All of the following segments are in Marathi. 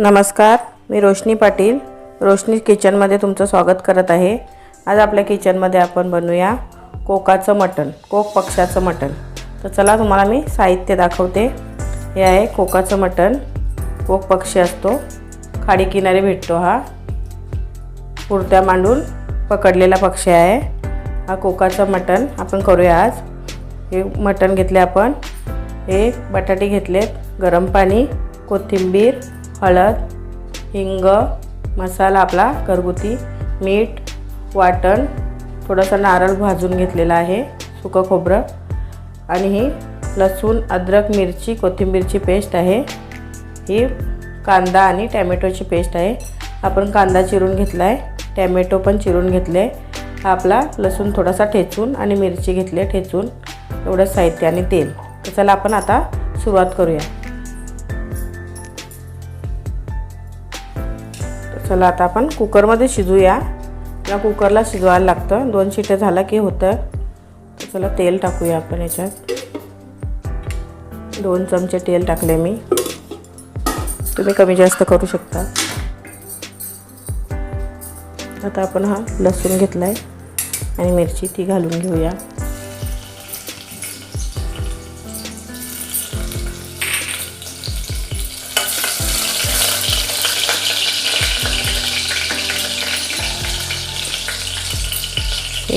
नमस्कार मी रोशनी पाटील. रोशनी किचनमध्ये तुमचं स्वागत करत आहे. आज आपल्या किचनमध्ये आपण बनवूया कोकाचं मटण कोक पक्षाचं मटण. तर चला तुम्हाला मी साहित्य दाखवते. हे आहे कोकाचं मटण. कोक पक्षी असतो. खाडी किनारी भेटतो हा. पुरत्या मांडून पकडलेला पक्षी आहे. हा कोकाचं मटण आपण करूया आज. हे मटण घेतले आपण. हे बटाटे घेतलेत गरम पाणी कोथिंबीर हळद हिंग मसाला आपला घरगुती मीठ वाटण थोडंसं नारळ भाजून घेतलेलं आहे सुकं खोबरं. आणि ही लसूण अद्रक मिरची कोथिंबीरची पेस्ट आहे. ही कांदा आणि टॅमॅटोची पेस्ट आहे. आपण कांदा चिरून घेतला आहे टॅमॅटो पण चिरून घेतले. हा आपला लसूण थोडासा ठेचून आणि मिरची घेतली आहे ठेचून एवढं साहित्य आणि तेल. तर चला आपण आता सुरुवात करूया. चला आता आपण कुकरमध्ये शिजूया. या कुकरला शिजवायला लागतं. दोन शिट्या झाला की होतं. तर चला तेल टाकूया आपण याच्यात. दोन चमचे तेल टाकले मी. तुम्ही कमी जास्त करू शकता. आता आपण हा लसूण घेतला आहे आणि मिरची ती घालून घेऊया.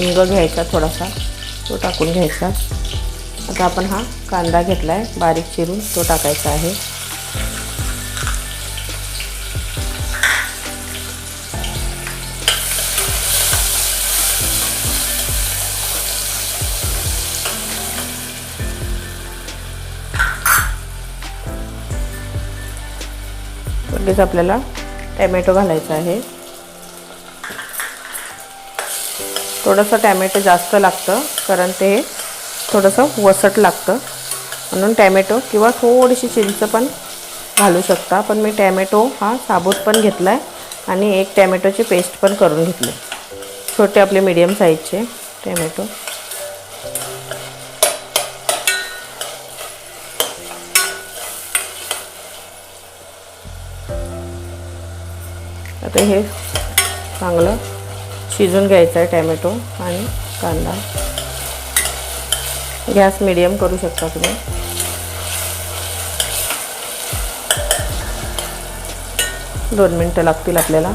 हिंग घ्यायचा थोडासा तो टाकून घ्यायचा. आता आपण हा कांदा घेतला आहे बारीक चिरून तो टाकायचा आहे. लगेच आपल्याला टॅमॅटो घालायचा आहे. थोडंसं टॅमॅटो जास्त लागतं कारण ते थोडंसं वसट लागतं. म्हणून टॅमॅटो किंवा थोडीशी चिंच पण घालू शकता पण मी टॅमॅटो हा साबूत पण घेतला आहे आणि एक टॅमॅटोची पेस्ट पण करून घेतली. छोटे आपले मीडियम साईजचे टॅमॅटो. आता हे चांगलं शिजून घ्यायचं आहे टॅमॅटो आणि कांदा. गॅस मिडियम करू शकता तुम्ही. दोन मिनटं लागतील आपल्याला.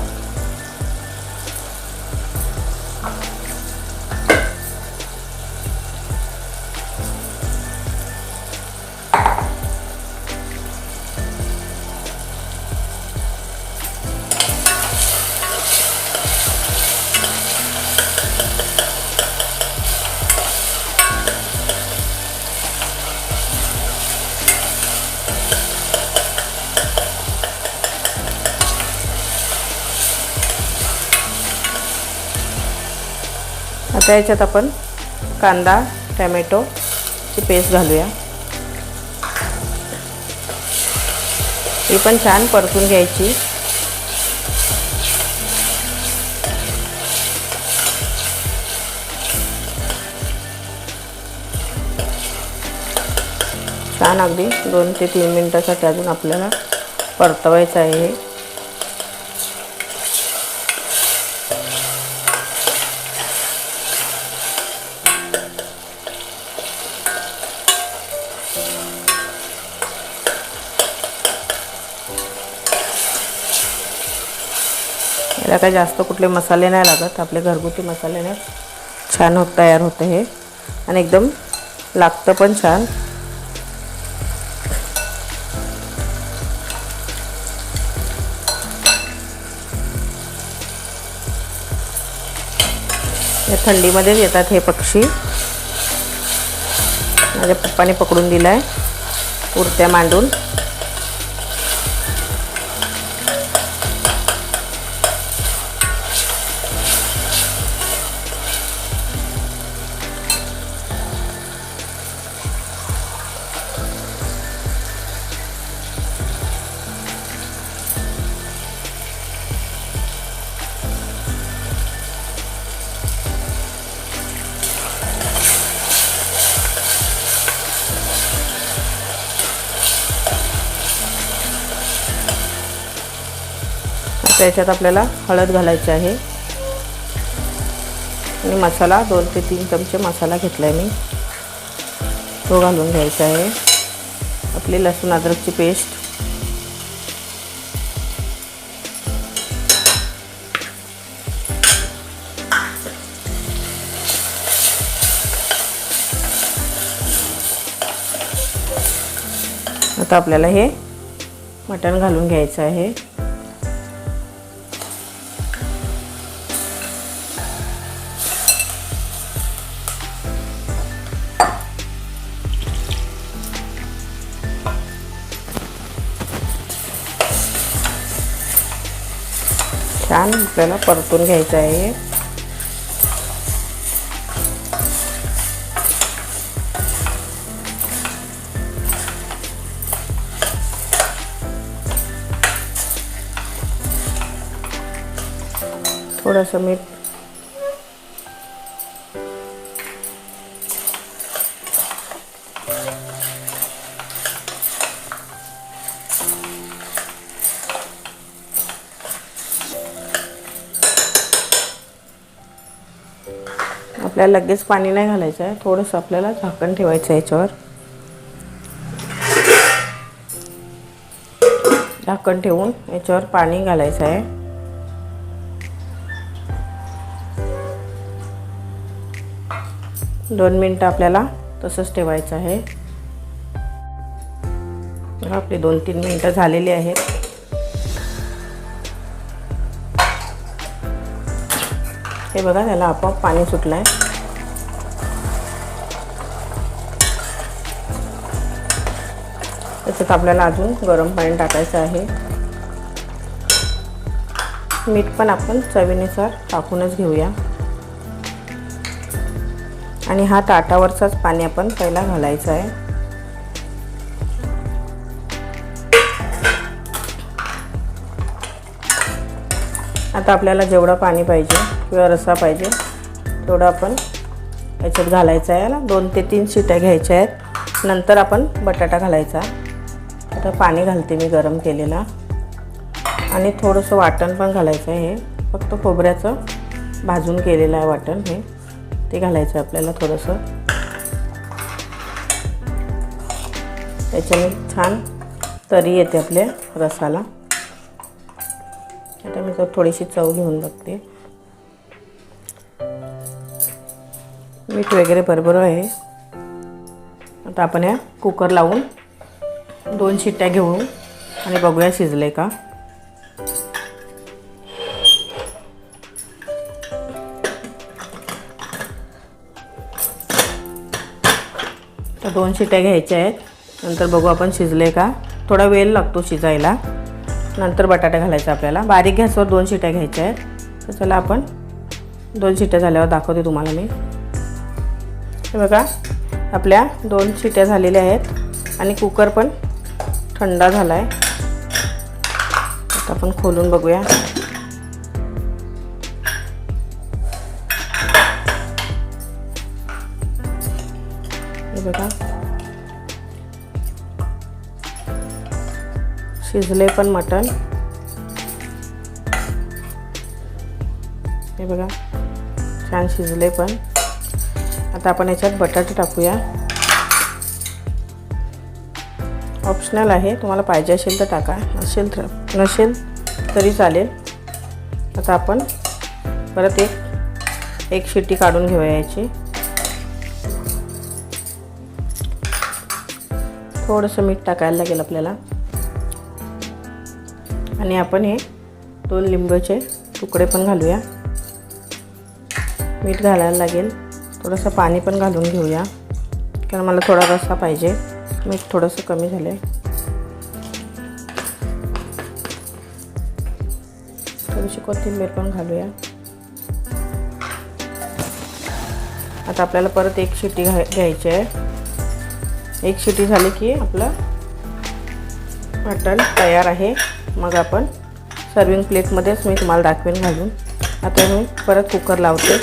आता याच्यात आपण कांदा टॅमॅटोची पेस्ट घालूया. ही पण छान परतून घ्यायची. छान अगदी दोन ते तीन मिनटासाठी अजून आपल्याला परतवायचं आहे. याला काय जास्त कुठले मसाले नाही लागत. आपले घरगुती मसाल्याने छान होत तयार होतं हे. आणि एकदम लागतं पण छान. या थंडीमध्येच येतात हे पक्षी. माझ्या पप्पाने पकडून दिला आहे पुरत्या मांडून. त्याच्यात आपल्याला हळद घालायची आहे. आणि मसाला दोन ते तीन चमचे मसाला घेतला आहे मी. तो घालून घ्यायचा आहे. आपली लसूण अद्रकची पेस्ट. आता आपल्याला हे मटण घालून घ्यायचं आहे. छान आपल्याला परतून घ्यायचं आहे. थोडंसं मीठ आपल्याला लगेच पाणी नाही घालायचं आहे. थोडंसं आपल्याला झाकण ठेवायचं आहे याच्यावर. झाकण ठेवून याच्यावर पाणी घालायचं आहे. दोन मिनटं आपल्याला तसंच ठेवायचं आहे. आपली दोन तीन मिनटं झालेली आहेत. हे बघा त्याला आपोआप पाणी सुटलं आहे त्याच्यात आपल्याला अजून गरम पाणी टाकायचं आहे. मीठ पण आपण चवीनुसार टाकूनच घेऊया. आणि हा ताटावरचाच पाणी आपण पहिला घालायचं आहे. आता आपल्याला जेवढं पाणी पाहिजे किंवा रसा पाहिजे तेवढं आपण याच्यात घालायचं आहे. ना दोन ते तीन शिट्या घ्यायच्या आहेत. नंतर आपण बटाटा घालायचा. आता पाणी घालते मी गरम केलेला. आणि थोडंसं वाटण पण घालायचं आहे हे. फक्त खोबऱ्याचं भाजून केलेलं आहे वाटण हे. ते घालायचं आपल्याला थोडंसं. त्याच्याने छान तरी येते आपल्या रसाला. आता मी तर थोडीशी चव घेऊन बघते. मीठ वगैरे बरोबर आहे. आता आपण या कुकर लावून दोन शिट्ट्या घेऊ आणि बघूया शिजले का. तर दोन शिट्ट्या घ्यायच्या आहेत. नंतर बघू आपण शिजले का. थोडा वेळ लागतो शिजायला. नंतर बटाटा घालायचा आपल्याला. बारीक गॅसवर दोन शिट्ट्या घ्यायच्या आहेत. तर चला आपण दोन शिट्ट्या झाल्यावर दाखवते तुम्हाला मी. हे बघा आपल्या दोन शिट्ट्या झालेल्या आहेत आणि कुकर पण थंडा झाला आहे आता आपण खोलून बघूया. हे बघा. शिजले पण मटण. हे बघा. छान शिजले पण. आता आपण याच्यात बटाटे टाकूया. ऑप्शनल आहे. तुम्हाला पाहिजे असेल तर टाका. नसेल तर नसेल तरी चालेल. आता आपण परत एक एक शिट्टी काढून घेऊया याची. थोडंसं मीठ टाकायला लागेल आपल्याला. आणि आपण हे दोन लिंबूचे तुकडे पण घालूया. मीठ घालायला लागेल. थोडंसं पाणी पण घालून घेऊया. कारण मला थोडा रस्सा पाहिजे. मीठ थोडंसं कमी झालं आहे थोडीशी कोथिंबीर पण घालूया. आता आपल्याला परत एक शिटी घा घ्यायची आहे. एक शिटी झाली की आपलं मटण तयार आहे. मग आपण सर्विंग प्लेटमध्येच मी तुम्हाला दाखवेन घालून. आता मी परत कुकर लावते.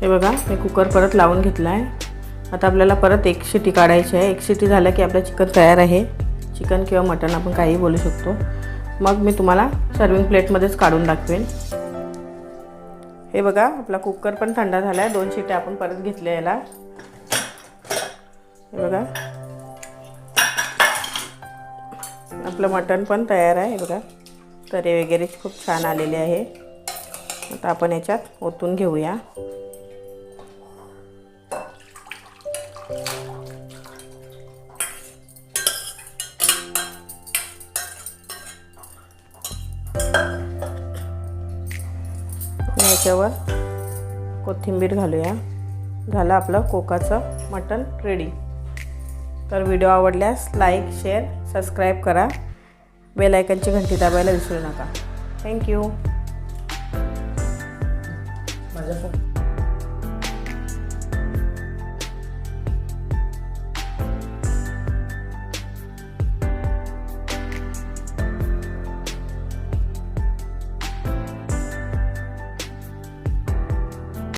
हे बघा मी कुकर परत लावून घेतला आहे आता आपल्याला परत एक शिटी काढायची आहे. एक शिटी झालं की आपलं चिकन तयार आहे. चिकन किंवा मटण आपण काही बोलू शकतो. मग मी तुम्हाला सर्विंग प्लेटमध्येच काढून दाखवेन. हे बघा आपला कुकर पण थंड झाला आहे दोन शिट्या आपण परत घेतल्या याला. हे बघा. आपलं मटण पण तयार आहे. बघा. तरे वगैरे खूप छान आलेले आहे. आता आपण याच्यात ओतून घेऊया. याच्यावर कोथिंबीर घालूया. झालं आपलं कोकाचं मटण रेडी तर व्हिडिओ आवडल्यास लाईक शेअर सबस्क्राईब करा. बेल आयकनची घंटी दाबायला विसरू नका. थँक्यू माझ्या